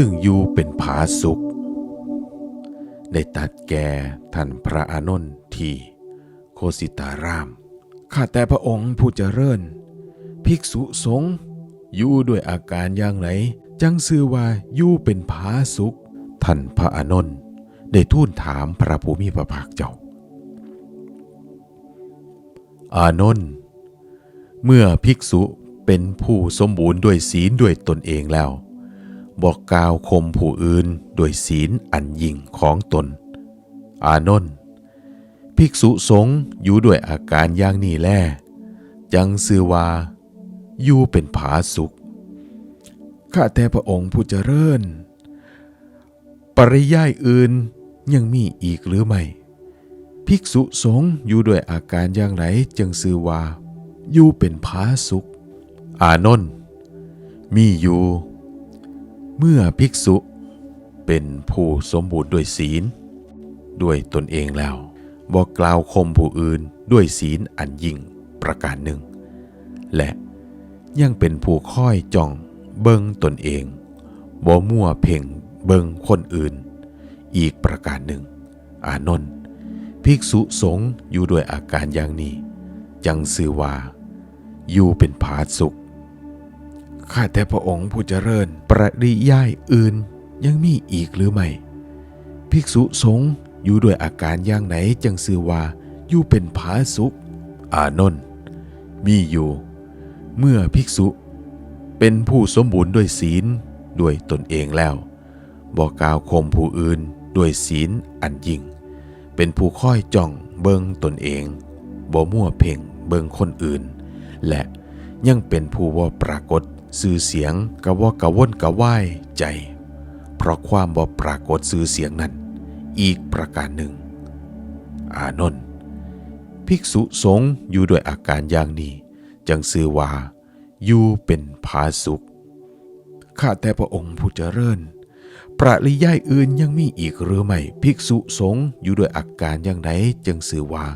ซึ่งอยู่เป็นผาสุขได้ตัดแก่ท่านพระอานนท์ที่โคสิตาราม ข้าแต่พระองค์ผู้เจริญ ภิกษุสงฆ์อยู่ด้วยอาการอย่างไร จังซื่อว่าอยู่เป็นผาสุขท่านพระอานนท์ได้ทูลถามพระภูมิพระภาคเจ้า อานนท์เมื่อภิกษุเป็นผู้สมบูรณ์ด้วยศีลด้วยตนเองแล้ว บอกกล่าวคมผู้อื่นด้วยศีลอันยิ่งของตน อานนท์ภิกษุสงฆ์อยู่ด้วยอาการอย่างนี้แลจังซื่อว่าอยู่เป็นผาสุข ข้าแต่พระองค์ผู้เจริญ ปริยายอื่นยังมีอีกหรือไม่ ภิกษุสงฆ์อยู่ด้วยอาการอย่างไรจึงซื่อว่าอยู่เป็นผาสุข อานนท์มีอยู่ เมื่อภิกษุเป็นผู้สมบูรณ์ด้วยศีล ด้วยตนเองแล้วบอกกล่าวคมผู้อื่นด้วยศีลอันยิ่งประการหนึ่ง และยังเป็นผู้ค่อยจ้องเบิงตนเองบ่มั่วเพ่งเบิงคนอื่น อีกประการหนึ่ง อานนท์ภิกษุสงฆ์อยู่ด้วยอาการอย่างนี้ จังซื่อว่า อยู่เป็นผาสุข ข้าแต่พระองค์ผู้เจริญ ปริยายอื่นยังมีอีกหรือไม่ ภิกษุสงฆ์อยู่ด้วยอาการอย่างไหนจังซื่อว่าอยู่เป็นผาสุข อานนท์มีอยู่ เมื่อภิกษุ เป็นผู้สมบูรณ์ด้วยศีลด้วยตนเองแล้ว บอกกล่าวคมผู้อื่นด้วยศีลอันยิ่ง เป็นผู้ค่อยจ้องเบิงตนเองบ่มั่วเพ่งเบิงคนอื่น และยังเป็นผู้ว่าปรากฏ สื่อเสียงกะว่ากะว่นกะว่ายใจ เพราะความบ่ปรากฏสื่อเสียงนั้น อีกประการหนึ่ง อานนท์ภิกษุสงฆ์อยู่ด้วยอาการอย่างนี้จังซื่อว่าอยู่เป็นผาสุขข้าแต่พระองค์ผู้เจริญปริยายอื่นยังมีอีกหรือไม่ภิกษุสงฆ์อยู่ด้วยอาการอย่างไรจึงสื่อว่า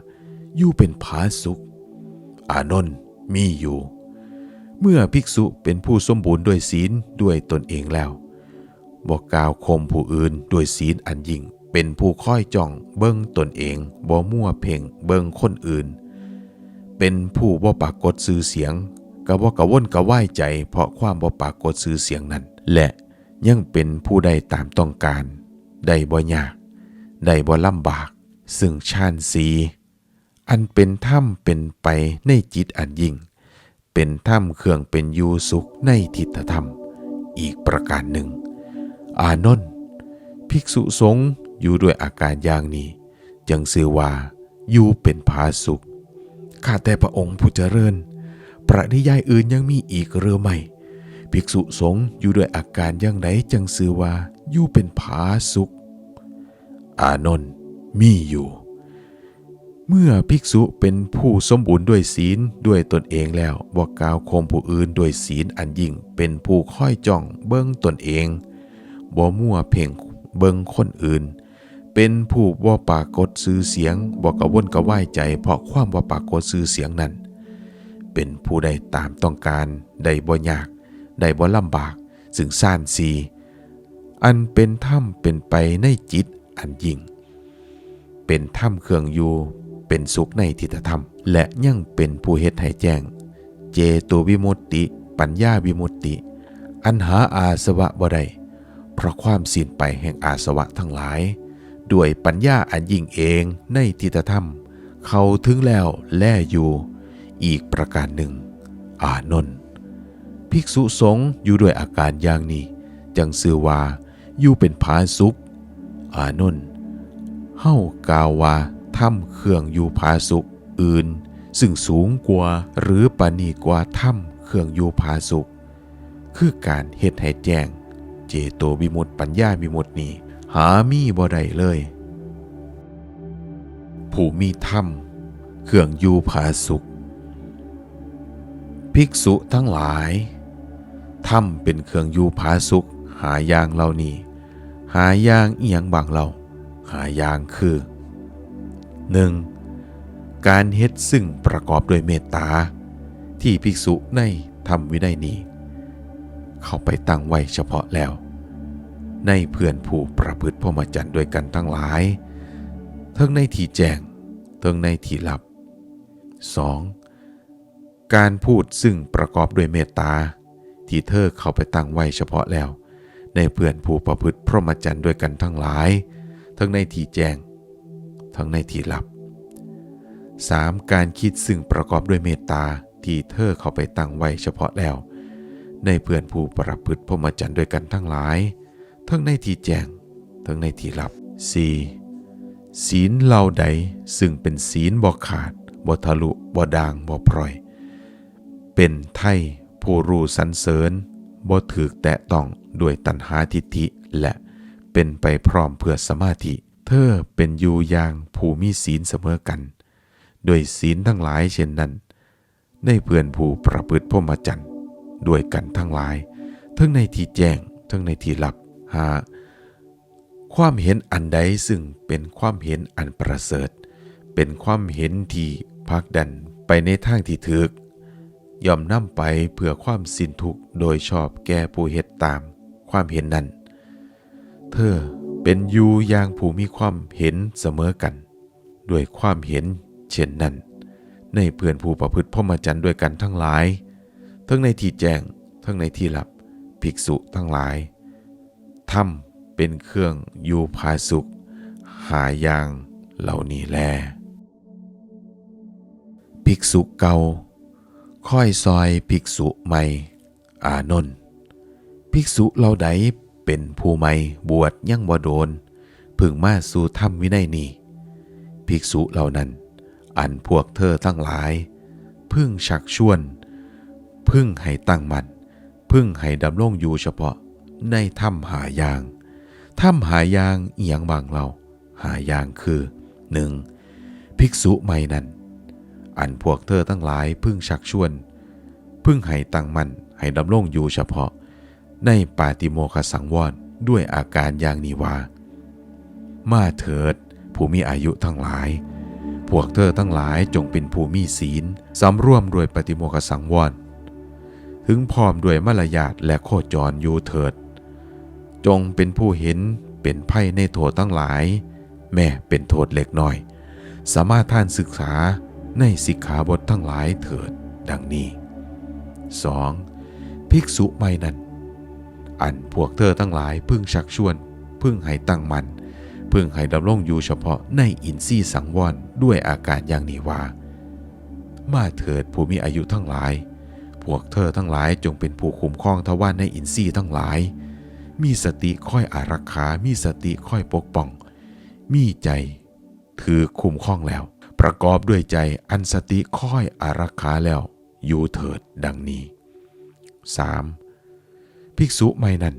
อยู่เป็นผาสุข อานนท์มีอยู่ เมื่อภิกษุเป็นผู้สมบูรณ์ด้วยศีลด้วยตนเองแล้วบอกกล่าวคมผู้อื่นด้วยศีลอันยิ่ง เป็นผู้ค่อยจ้องเบิ้งตนเองบ่มั่วเพ่งเบิ้งคนอื่น เป็นผู้บ่ปรากฏสื่อเสียงกะว่ากะว่นกะว่ายใจ เพราะความบ่ปรากฏสื่อเสียงนั้น และยังเป็นผู้ใดตามต้องการ ได้บ่ยาก ได้บ่ลำบาก ซึ่งชาญสีอันเป็นถ้ำเป็นไปในจิตอันยิ่ง เป็นถ้ำเครื่องเป็นยูสุขในทิฏฐธรรม อีกประการหนึ่ง อานนท์ภิกษุสงฆ์อยู่ด้วยอาการอย่างนี้จังซื่อว่าอยู่เป็นผาสุขข้าแต่พระองค์ผู้เจริญ ปริยายอื่นยังมีอีกหรือไม่ภิกษุสงฆ์อยู่ด้วยอาการอย่างไรจังซื่อว่าอยู่เป็นผาสุข อานนท์มีอยู่ เมื่อภิกษุเป็นผู้สมบูรณ์ด้วยศีลด้วยตนเองแล้วบอกกล่าวคมผู้อื่นด้วยศีลอันยิ่งเป็นผู้ค่อยจ้องเบิ้งตนเองบ่มั่วเพ่งเบิงคนอื่น เป็นผู้ว่าปากฏซื้อเสียงบอกกระวนกระว่ายใจ เพราะความว่าปากฏซื้อเสียงนั้น เป็นผู้ใดตามต้องการได้บ่ยากได้บ่ลำบากซึ่งซ่านสีอันเป็นถ้ำเป็นไปในจิตอันยิ่ง เป็นถ้ำเครื่องอยู่ เป็นสุขในทิฏฐธรรม และยังเป็นผู้เฮ็ดให้แจ้ง เจโตวิมุตติ ปัญญาวิมุตติ อันหาอาสวะบ่ได้เพราะความสิ้นไปแห่งอาสวะทั้งหลาย ด้วยปัญญาอันยิ่งเองในทิฏฐธรรม เขาถึงแล้วแล่อยู่ อีกประการหนึ่ง อานนท์ภิกษุสงฆ์อยู่ด้วยอาการอย่างนี้จังซื่อว่าอยู่เป็นผาสุขอานนท์เฮ้ากาวว่า ถ้ำเครื่องอยู่ผาสุขอื่น ซึ่งสูงกว่าหรือปานีกว่าถ้ำเครื่องอยู่ผาสุขคือการเฮ็ดให้แจ้ง เจโตวิมุตติปัญญาวิมุตตินี้หามีบ่ได้เลย ผู้มีถ้ำเครื่องอยู่ผาสุขภิกษุทั้งหลายถ้ำเป็นเครื่องอยู่ผาสุขหายางเหล่านี้ หายางเอียงบางเรา หายางคือ 1. การเฮ็ดซึ่งประกอบด้วยเมตตา ที่ภิกษุในธรรมวินัยนี้ เข้าไปตั้งไว้เฉพาะแล้ว ในเพื่อนผู้ประพฤติพรหมจรรย์ด้วยกันทั้งหลาย ทั้งในที่แจ้งทั้งในที่ลับ 2. การพูดซึ่งประกอบด้วยเมตตา ที่เธอเข้าไปตั้งไว้เฉพาะแล้ว ในเพื่อนผู้ประพฤติพรหมจรรย์ด้วยกันทั้งหลาย ทั้งในที่แจ้ง ทั้งในที่ลับ 3. การคิดซึ่งประกอบด้วยเมตตาที่เธอเข้าไปตั้งไว้เฉพาะแล้ว ในเพื่อนผู้ประพฤติพรหมจรรย์ด้วยกันทั้งหลาย ทั้งในที่แจ้งทั้งในที่ลับ 4. ศีลเหล่าใดซึ่งเป็นศีลบ่ขาดบ่ทะลุบ่ด่างบ่พร่อย เป็นไทยผู้รู้สรรเสริญบ่ถือแตะต้องด้วยตัณหาทิฏฐิและเป็นไปพร้อมเพื่อสมาธิ เธอเป็นอยู่อย่างผู้มีศีลเสมอกันโดยศีลทั้งหลายเช่นนั้นในเพื่อนผู้ประพฤติพรหมจรรย์ด้วยกันทั้งหลาย ทั้งในที่แจ้ง ทั้งในที่ลับหาความเห็นอันใดซึ่งเป็นความเห็นอันประเสริฐ เป็นความเห็นที่พักดันไปในทางที่ถึกย่อมนำไปเพื่อความสิ้นทุกข์โดยชอบแก่ผู้เฮ็ดตาม ความเห็นนั้น เธอ เป็นอยู่อย่างผู้มีความเห็นเสมอกัน ด้วยความเห็นเช่นนั้น ในเพื่อนผู้ประพฤติพรหมจรรย์ด้วยกันทั้งหลาย ทั้งในที่แจ้ง ทั้งในที่ลับ ภิกษุทั้งหลายทำเป็นเครื่องอยู่พาสุข หายางเหล่านี้แล ภิกษุเก่าค่อยซอยภิกษุใหม่ อานนท์ภิกษุเหล่าใด เป็นผู้ใหม่บวชยังบ่โดนพึ่งมาสู่ธรรมวินัยนี้ภิกษุเหล่านั้น อันพวกเธอทั้งหลาย พึ่งชักชวน พึ่งให้ตั้งมันพึ่งให้ดำรงอยู่เฉพาะในถ้ำหายางถ้ำหายางเอียงบางเราหายางคือ 1. ภิกษุใหม่นั้น อันพวกเธอทั้งหลายพึ่งชักชวน พึ่งให้ตั้งมันให้ดำรงอยู่เฉพาะ ในปาติโมคสังวรด้วยอาการอย่างนี้ว่า มาเถิด ผู้มีอายุทั้งหลาย พวกเธอทั้งหลายจงเป็นผู้มีศีลสำร่วมด้วยปฏิโมคสังวรถึงพร้อมด้วยมารยาทและโคจรอยู่เถิด จงเป็นผู้เห็นเป็นไพ่ในโทษทั้งหลาย แม่เป็นโทษเล็กน้อย สามารถท่านศึกษาในสิกขาบททั้งหลายเถิดดังนี้ 2. ภิกษุใหม่นั้น อันพวกเธอทั้งหลายพึ่งชักชวน พึ่งให้ตั้งมัน พึ่งให้ดำรงอยู่เฉพาะในอินทรีย์สังวรด้วยอาการอย่างนี้ว่า มาเถิดผู้มีอายุทั้งหลาย พวกเธอทั้งหลายจงเป็นผู้คุ้มครองทวารในอินทรีย์ทั้งหลาย มีสติค่อยอารักขา มีสติค่อยปกป้อง มีใจ ถือคุ้มครองแล้ว ประกอบด้วยใจอันสติค่อยอารักขาแล้ว อยู่เถิดดังนี้ 3. ภิกษุไม่นั้น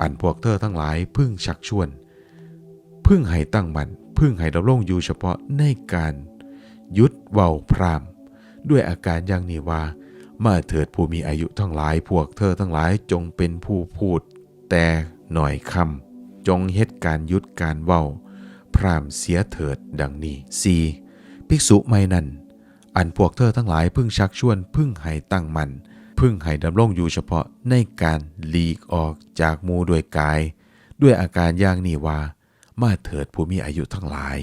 อันพวกเธอทั้งหลายพึ่งชักชวน พึ่งให้ตั้งมันพึ่งให้ดำรงอยู่เฉพาะในการ ยุดเว้าพรามด้วยอาการอย่างนี้ว่ามาเถิดผู้มีอายุทั้งหลาย พวกเธอทั้งหลายจงเป็นผู้พูด แต่หน่อยคำจงเฮ็ดการยุดการเว้า พรามเสียเถิดดังนี้ 4. ภิกษุไม่นั้น อันพวกเธอทั้งหลายพึ่งชักชวนพึ่งให้ตั้งมัน พึ่งให้ดำรงอยู่เฉพาะในการหลีกออกจากมูด้วยกาย ด้วยอาการอย่างนี้ว่า มาเถิดผู้มีอายุทั้งหลาย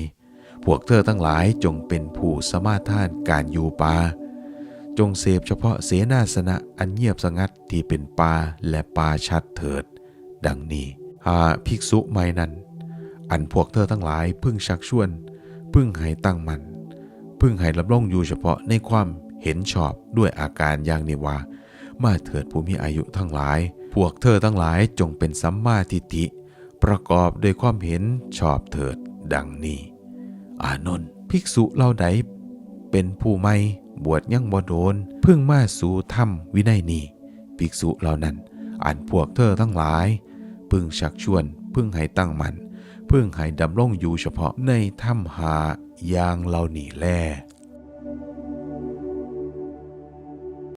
พวกเธอทั้งหลายจงเป็นผู้สมาทานการอยู่ป่าจงเสพเฉพาะเสนาสนะอันเงียบสงัดที่เป็นป่าและป่าชัดเถิด ดังนี้หาภิกษุไม่นั้น อันพวกเธอทั้งหลายพึ่งชักชวน พึ่งให้ตั้งมัน พึ่งให้รับรองอยู่เฉพาะในความเห็นชอบด้วยอาการอย่างนี้ว่า มาเถิดผู้มีอายุทั้งหลาย พวกเธอทั้งหลายจงเป็นสัมมาทิฏฐิ ประกอบด้วยความเห็นชอบเถิดดังนี้ อานนท์ภิกษุเหล่าใดเป็นผู้ไม่บวชยังบ่โดนเพึ่งมาสู่ธรรมวินัยนี้ภิกษุเหล่านั้น อันพวกเธอทั้งหลาย พึ่งชักชวนพึ่งให้ตั้งมันพึ่งให้ดำรงอยู่เฉพาะในถ้ำหาอย่างเหล่านี้แล